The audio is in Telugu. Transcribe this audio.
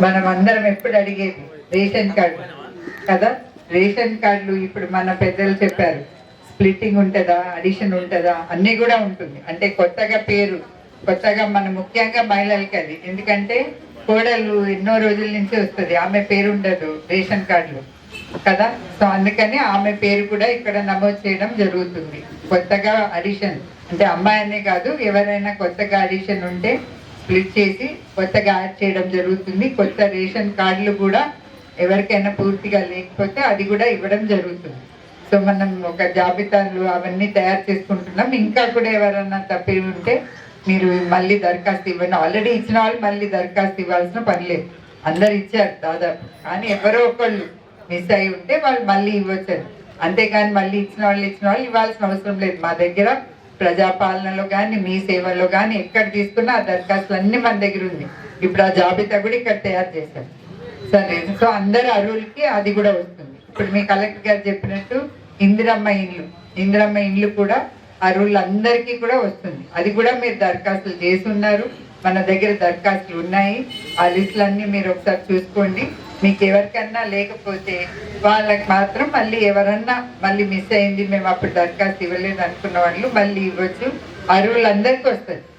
మనం అందరం ఎప్పుడు అడిగేది రేషన్ కార్డు కదా? రేషన్ కార్డులు ఇప్పుడు మన పెద్దలు చెప్పారు. స్ప్లిట్టింగ్ ఉంటుందా? అడిషన్ ఉంటుందా? అన్నీ కూడా ఉంటుంది. అంటే కొత్తగా పేరు కొత్తగా మన ముఖ్యంగా మహిళలకి అది. ఎందుకంటే కోడలు ఎన్నో రోజుల నుంచి వస్తుంది. ఆమె పేరు ఉండదు రేషన్ కార్డులో. కదా? సో అందుకని ఆమె పేరు కూడా ఇక్కడ నమోదు చేయడం జరుగుతుంది. కొత్తగా అడిషన్. అంటే అమ్మాయి అనే కాదు ఎవరైనా కొత్తగా అడిషన్ ఉంటే స్ప్లిట్ చేసి కొత్తగా యాడ్ చేయడం జరుగుతుంది. కొత్త రేషన్ కార్డులు కూడా ఎవరికైనా పూర్తిగా లేకపోతే అది కూడా ఇవ్వడం జరుగుతుంది. సో మనం ఒక జాబితాలు అవన్నీ తయారు చేసుకుంటున్నాం. ఇంకా కూడా ఎవరైనా తప్పి ఉంటే మీరు మళ్ళీ దరఖాస్తు ఇవ్వండి. ఆల్రెడీ ఇచ్చిన వాళ్ళు మళ్ళీ దరఖాస్తు ఇవ్వాల్సిన పని లేదు. అందరు ఇచ్చారు దాదాపు. కానీ ఎవరో ఒకళ్ళు మిస్ అయి ఉంటే వాళ్ళు మళ్ళీ ఇవ్వచ్చు. అంతేకాని మళ్ళీ ఇచ్చిన వాళ్ళు ఇచ్చిన వాళ్ళు ఇవ్వాల్సిన అవసరం లేదు. మా దగ్గర ప్రజాపాలనలో కానీ మీ సేవల్లో కానీ ఎక్కడ తీసుకున్నా ఆ దరఖాస్తులు అన్ని మన దగ్గర ఉంది. ఇప్పుడు ఆ జాబితా కూడా ఇక్కడ తయారు చేశారు. సరే సో అందరు అరువులకి అది కూడా వస్తుంది. ఇప్పుడు మీ కలెక్టర్ గారు చెప్పినట్టు ఇందిరమ్మ ఇండ్లు. ఇందిరమ్మ ఇండ్లు కూడా అరువులందరికీ కూడా వస్తుంది. అది కూడా మీరు దరఖాస్తులు చేసి ఉన్నారు మన దగ్గర దరఖాస్తులు ఉన్నాయి. ఆ లిస్టులన్నీ మీరు ఒకసారి చూసుకోండి. మీకు ఎవరికన్నా లేకపోతే వాళ్ళకి మాత్రం మళ్ళీ ఎవరన్నా మళ్ళీ మిస్ అయింది మేము అప్పుడు దరఖాస్తు ఇవ్వలేదు అనుకున్న వాళ్ళు మళ్ళీ ఇవ్వచ్చు అరువులందరికీ వస్తుంది.